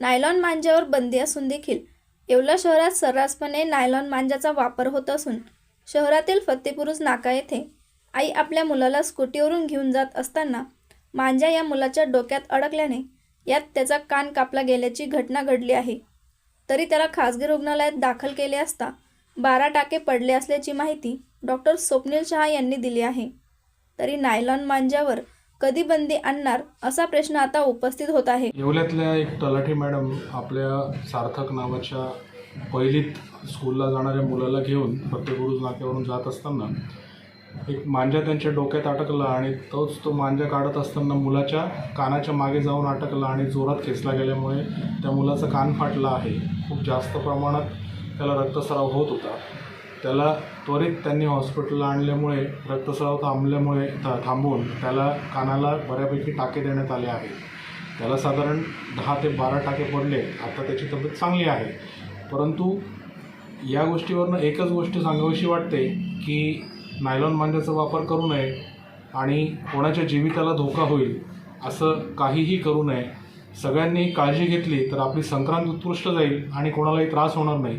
Nylon मांज्यावर बंदी असून देखील येवला शहरात सर्रासपणे नायलॉन मांज्याचा वापर होत असून शहरातील फत्तेपुरुष नाका येथे आई आपल्या मुलाला स्कूटीवरून घेऊन जात असताना मांजा या मुलाच्या डोक्यात अडकल्याने यात त्याचा कान कापला गेल्याची घटना घडली आहे. तरी त्याला खासगी रुग्णालयात दाखल केले असता बारा टाके पडले असल्याची माहिती डॉक्टर स्वप्नील शहा यांनी दिली आहे. तरी नायलॉन मांज्यावर कधी बंदी आणणार असा प्रश्न आता उपस्थित होत आहे. येवल्यातल्या एक तलाठी मॅडम आपल्या सार्थक नावाच्या पहिलीत स्कूलला जाणाऱ्या मुलाला घेऊन फतेगुरुज नाक्यावरून जात असताना एक मांजा त्यांच्या डोक्यात अटकला आणि तोच तो मांजा काढत असताना मुलाच्या कानाच्या मागे जाऊन अटकला आणि जोरात खेचला गेल्यामुळे त्या मुलाचा कान फाटला आहे. खूप जास्त प्रमाणात त्याला रक्तस्राव होत होता. त्याला त्वरित त्यांनी हॉस्पिटलला आणल्यामुळे रक्तस्राव थांबल्यामुळे था थांबवून त्याला कानाला बऱ्यापैकी टाके देण्यात आले आहे त्याला साधारण दहा ते बारा टाके पडले. आता त्याची तब्येत चांगली आहे. परंतु या गोष्टीवरनं एकच गोष्ट सांगावीशी वाटते की नायलॉन मांजाचा वापर करू नये आणि कोणाच्या जीविताला धोका होईल असं काहीही करू नये. सगळ्यांनी काळजी घेतली तर आपली संक्रांत उत्कृष्ट जाईल आणि कोणालाही त्रास होणार नाही.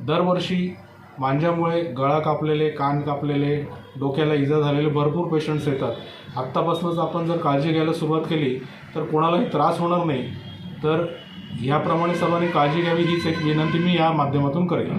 दरवर्षी मांज्यामुळे गळा कापलेले कान कापलेले डोक्याला इजा झालेले भरपूर पेशंट्स येतात. आत्तापासूनच आपण जर काळजी घ्यायला सुरुवात केली तर कोणालाही त्रास होणार नाही. तर ह्याप्रमाणे सर्वांनी काळजी घ्यावी हीच एक विनंती मी या माध्यमातून करेन.